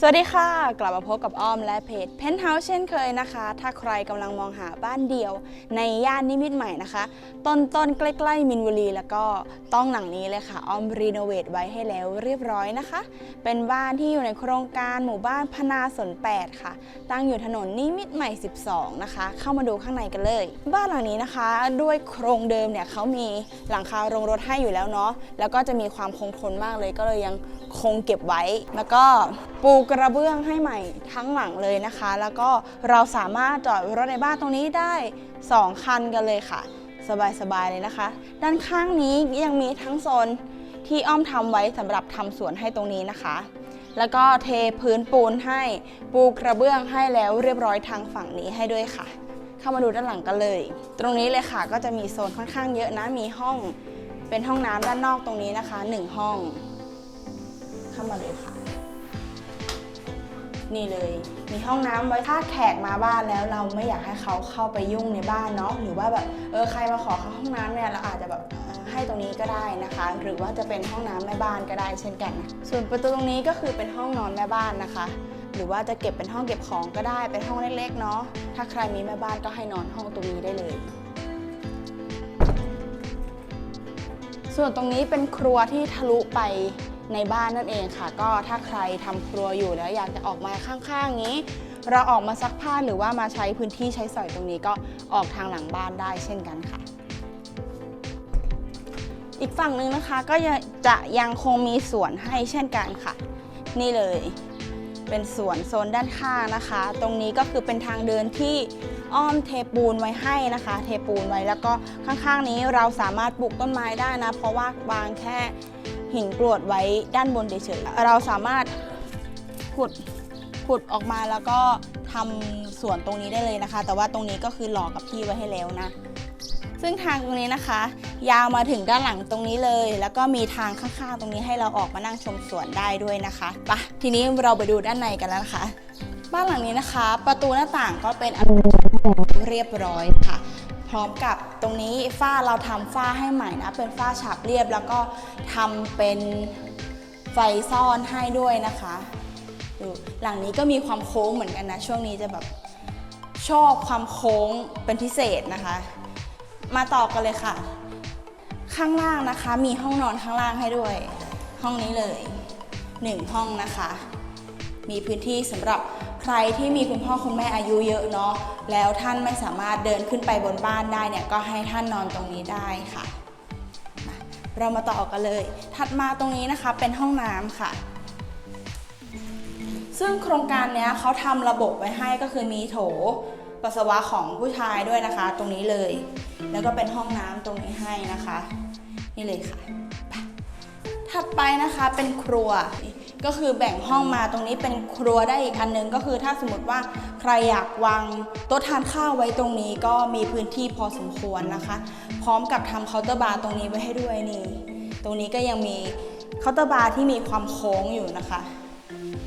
สวัสดีค่ะ กลับมาพบกับอ้อมและเพจเพนท์เฮาส์เช่นเคยนะคะ ถ้าใครกำลังมองหาบ้านเดี่ยว ในย่านนิมิตรใหม่นะคะ ต้นต้นๆใกล้ๆ มินบุรี แล้วก็ต้องหลังนี้เลยค่ะ อ้อมรีโนเวทไว้ให้แล้วเรียบร้อยนะคะ เป็นบ้านที่อยู่ในโครงการหมู่บ้านพนาสน 8 ค่ะ ตั้งอยู่ถนนนิมิตรใหม่ 12 นะคะ เข้ามาดูข้างในกันเลย บ้านหลังนี้นะคะ ด้วยโครงเดิมเนี่ยเขามีหลังคาโรงรถให้อยู่แล้วเนาะแล้วก็จะมีความคงทนมากเลยก็เลยยังคงเก็บไว้ แล้วก็ปูกระเบื้องให้ใหม่ทั้งหลังเลยนะคะ แล้วก็เราสามารถจอดรถในบ้านตรงนี้ได้ 2 คันกันเลยค่ะ สบายๆเลยนะคะ ด้านข้างนี้ยังมีทั้งโซนที่อ้อมทำไว้สำหรับทำสวนให้ตรงนี้นะคะ แล้วก็เทพื้นปูนให้ปูกระเบื้องให้แล้วเรียบร้อยทางฝั่งนี้ให้ด้วยค่ะ เข้ามาดูด้านหลังกันเลย ตรงนี้เลยค่ะก็จะมีโซนค่อนข้างเยอะนะมีห้องเป็นห้องน้ำด้านนอกตรงนี้นะคะ 1 ห้อง เข้ามาเลยค่ะ นี่เลย มีห้องน้ำไว้ถ้าแขกมาบ้านแล้วเราไม่อยากให้เขาเข้าไปยุ่งในบ้านเนาะหรือว่าแบบเออใครมาขอเข้าห้องน้ำเนี่ยเราอาจจะแบบให้ตรงนี้ก็ได้นะคะ หรือว่าจะเป็นห้องน้ำแม่บ้านก็ได้เช่นกัน ส่วนประตูตรงนี้ก็คือเป็นห้องนอนแม่บ้านนะคะ หรือว่าจะเก็บเป็นห้องเก็บของก็ได้เป็นห้องเล็กๆเนาะถ้าใครมีแม่บ้านก็ให้นอนห้องตรงนี้ได้เลยส่วนตรงนี้เป็นครัวที่ทะลุไป ในบ้านนั่นเองค่ะ ก็ถ้าใครทำครัวอยู่แล้วอยากจะออกมาข้างๆนี้ เราออกมาซักผ้าหรือว่ามาใช้พื้นที่ใช้สอยตรงนี้ก็ออกทางหลังบ้านได้เช่นกันค่ะ อีกฝั่งหนึ่งนะคะก็จะยังคงมีสวนให้เช่นกันค่ะ นี่เลยเป็นสวนโซนด้านข้างนะคะ ตรงนี้ก็คือเป็นทางเดินที่อ้อมเทปูนไว้ให้นะคะ เทปูนไว้แล้วก็ข้างๆนี้เราสามารถปลูกต้นไม้ได้นะ เพราะว่าวางแค่ หินกรวดไว้ด้านบนเฉยๆเราสามารถขุดขุดออกมาแล้วก็ทำสวนตรงนี้ได้เลยนะคะ แต่ว่าตรงนี้ก็คือหลอกกับที่ไว้ให้แล้วนะซึ่งทางตรงนี้นะคะ ยาวมาถึงด้านหลังตรงนี้เลย แล้วก็มีทางข้างๆ ตรงนี้ให้เราออกมานั่งชมสวนได้ด้วยนะคะปะทีนี้เราไปดูด้านในกันแล้วนะคะ บ้านหลังนี้นะคะ ประตูหน้าต่างก็เป็นอลูมิเนียมเรียบร้อยค่ะ ร้อมกับตรงนี้ฝ้าเราทำฝ้าให้ใหม่นะ เป็นฝ้าฉาบเรียบแล้วก็ทำเป็นไฟซ่อนให้ด้วยนะคะดูหลังนี้ก็มีความโค้งเหมือนกันนะ ช่วงนี้จะแบบชอบความโค้งเป็นพิเศษนะคะ มาต่อกันเลยค่ะ ข้างล่างนะคะ มีห้องนอนข้างล่างให้ด้วย ห้องนี้เลยหนึ่งห้องนะคะ มีพื้นที่สำหรับ ใครที่มีคุณพ่อคุณแม่อายุเยอะเนาะแล้วท่านไม่สามารถเดินขึ้นไปบนบ้านได้เนี่ยก็ให้ท่านนอนตรงนี้ได้ค่ะ เรามาต่อกันเลย ถัดมาตรงนี้นะคะเป็นห้องน้ำค่ะ ซึ่งโครงการเนี้ยเขาทำระบบไว้ให้ก็คือมีโถปัสสาวะของผู้ชายด้วยนะคะ ตรงนี้เลย แล้วก็เป็นห้องน้ำตรงนี้ให้นะคะ นี่เลยค่ะถัดไปนะคะเป็นครัว ก็คือแบ่งห้องมาตรงนี้เป็นครัวได้อีกอันหนึงก็คือถ้าสมมติว่าใครอยากวางโต๊ะทานข้าวไว้ตรงนี้ก็มีพื้นที่พอสมควรนะคะ พร้อมกับทำเคาน์เตอร์บาร์ตรงนี้ไว้ให้ด้วยนี่ตรงนี้ก็ยังมีเคาน์เตอร์บาร์ที่มีความโค้งอยู่นะคะ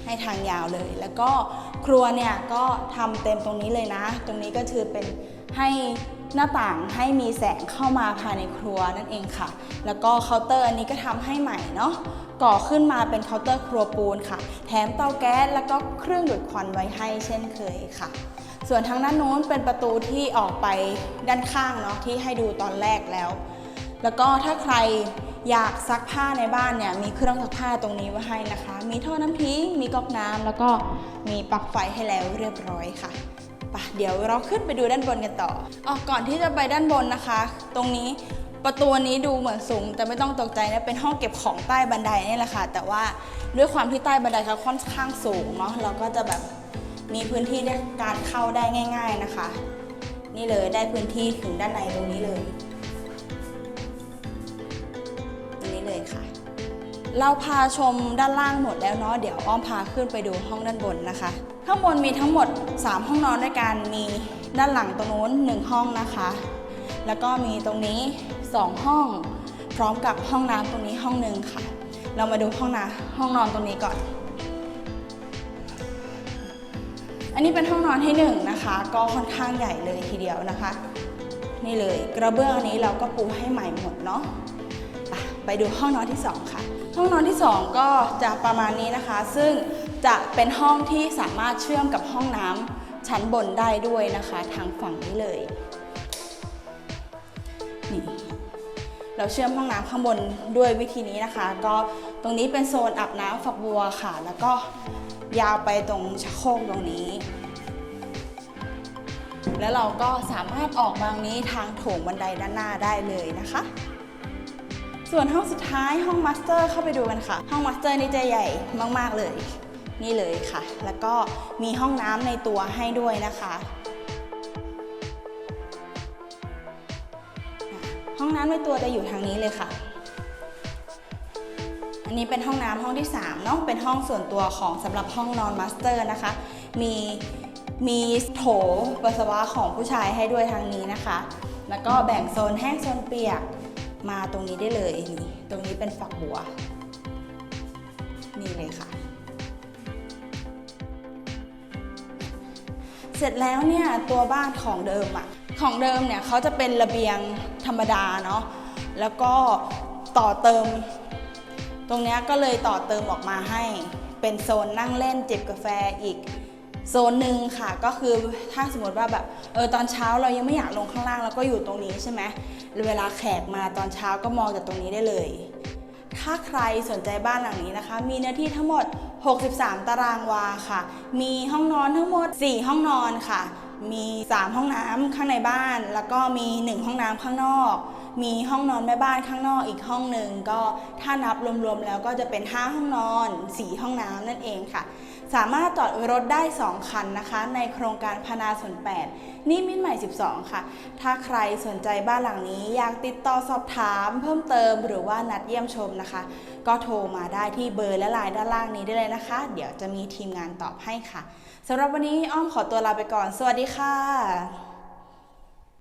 ให้ทางยาวเลย แล้วก็ครัวเนี่ยก็ทำเต็มตรงนี้เลยนะ ตรงนี้ก็คือเป็นให้ หน้าต่างให้มีแสงเข้ามาภายในครัวนั่นเองค่ะ แล้วก็เคาน์เตอร์อันนี้ก็ทำให้ใหม่เนาะก่อขึ้นมาเป็นเคาน์เตอร์ครัวปูนค่ะ แถมเตาแก๊สแล้วก็เครื่องดูดควันไว้ให้เช่นเคยค่ะ ส่วนทางด้านโน้นเป็นประตูที่ออกไปด้านข้างเนาะที่ให้ดูตอนแรกแล้ว แล้วก็ถ้าใครอยากซักผ้าในบ้านเนี่ยมีเครื่องซักผ้าตรงนี้ไว้ให้นะคะ มีท่อน้ำทิ้ง มีก๊อกน้ำแล้วก็มีปลั๊กไฟให้แล้วเรียบร้อยค่ะ ปะเดี๋ยวเราขึ้นไปดูด้านบนกันต่ออ๋อก่อนที่จะไปด้านบนนะคะ ตรงนี้ประตูนี้ดูเหมือนสูง แต่ไม่ต้องตกใจนะเป็นห้องเก็บของใต้บันไดนี่แหละค่ะ แต่ว่าด้วยความที่ใต้บันไดเขาค่อนข้างสูงเนาะเราก็จะแบบมีพื้นที่ในการเข้าได้ง่าย ๆนะคะ นี่เลยได้พื้นที่ถึงด้านในตรงนี้เลย เราพาชมด้านล่างหมดแล้วเนาะเดี๋ยวอ้อมพาขึ้นไปดูห้องด้านบนนะคะ ข้างบนมีทั้งหมด 3 ห้องนอนด้วยกันมีด้านหลังตรงนู้น1 ห้องนะคะ แล้วก็มีตรงนี้ 2 ห้อง พร้อมกับห้องน้ำตรงนี้ห้องหนึ่งค่ะ เรามาดูห้องน้ำห้องนอนตรงนี้ก่อน อันนี้เป็นห้องนอนที่หนึ่งนะคะ ก็ค่อนข้างใหญ่เลยทีเดียวนะคะ นี่เลยกระเบื้องอันนี้เราก็ปูให้ใหม่หมดเนาะไปไปดูห้องนอนที่ 2 ค่ะ ห้องนอนที่ 2 ก็จะประมาณนี้นะคะ ซึ่งจะเป็นห้องที่สามารถเชื่อมกับห้องน้ำชั้นบนได้ด้วยนะคะ ทางฝั่งนี้เลยนี่เราเชื่อมห้องน้ำข้างบนด้วยวิธีนี้นะคะ ก็ตรงนี้เป็นโซนอาบน้ำฝักบัวค่ะ แล้วก็ยาวไปตรงชักโครกตรงนี้ แล้วเราก็สามารถออกมางนี้ทางโถงบันไดด้านหน้าได้เลยนะคะ ส่วนห้องสุดท้ายห้องมาสเตอร์เข้าไปดูกันค่ะ ห้องมาสเตอร์นี่จะใหญ่มาก ๆ เลย นี่เลยค่ะ แล้วก็มีห้องน้ำในตัวให้ด้วยนะคะ ห้องน้ำในตัวจะอยู่ทางนี้เลยค่ะอันนี้เป็นห้องน้ำห้องที่3เนาะเป็นห้องส่วนตัวของสำหรับห้องนอนมาสเตอร์นะคะ มีมีโถปัสสาวะของผู้ชายให้ด้วยทางนี้นะคะ แล้วก็แบ่งโซนแห้งโซนเปียก มาตรงนี้ได้เลยนี่ตรงนี้เป็นฝักบัว นี่เลยค่ะ เสร็จแล้วเนี่ยตัวบ้านของเดิมอะของเดิมเนี่ยเขาจะเป็นระเบียงธรรมดาเนาะแล้วก็ต่อเติม ตรงนี้ก็เลยต่อเติมออกมาให้ เป็นโซนนั่งเล่นจิบกาแฟอีก โซนหนึ่งค่ะก็คือถ้าสมมติว่าแบบเออตอนเช้าเรายังไม่อยากลงข้างล่างแล้วก็อยู่ตรงนี้ใช่ไหมเวลาแขกมาตอนเช้าก็มองจากตรงนี้ได้เลย ถ้าใครสนใจบ้านหลังนี้นะคะ มีเนื้อที่ทั้งหมด 63 ตารางวาค่ะ มีห้องนอนทั้งหมด 4 ห้องนอนค่ะ มี 3 ห้องน้ำข้างในบ้าน แล้วก็มี 1 ห้องน้ำข้างนอก มีห้องนอนแม่บ้านข้างนอกอีกห้องหนึ่งก็ถ้านับรวมๆแล้วก็จะเป็น 5 ห้องนอน 4 ห้องน้ำนั่นเองค่ะ สามารถจอดรถได้ 2 คันนะคะ ในโครงการพนาสน8นี่มิตรใหม่ 12 ค่ะ ถ้าใครสนใจบ้านหลังนี้ อยากติดต่อสอบถามเพิ่มเติมหรือว่านัดเยี่ยมชมนะคะ ก็โทรมาได้ที่เบอร์และไลน์ด้านล่างนี้ได้เลยนะคะ เดี๋ยวจะมีทีมงานตอบให้ค่ะสำหรับวันนี้อ้อมขอตัวลาไปก่อน สวัสดีค่ะ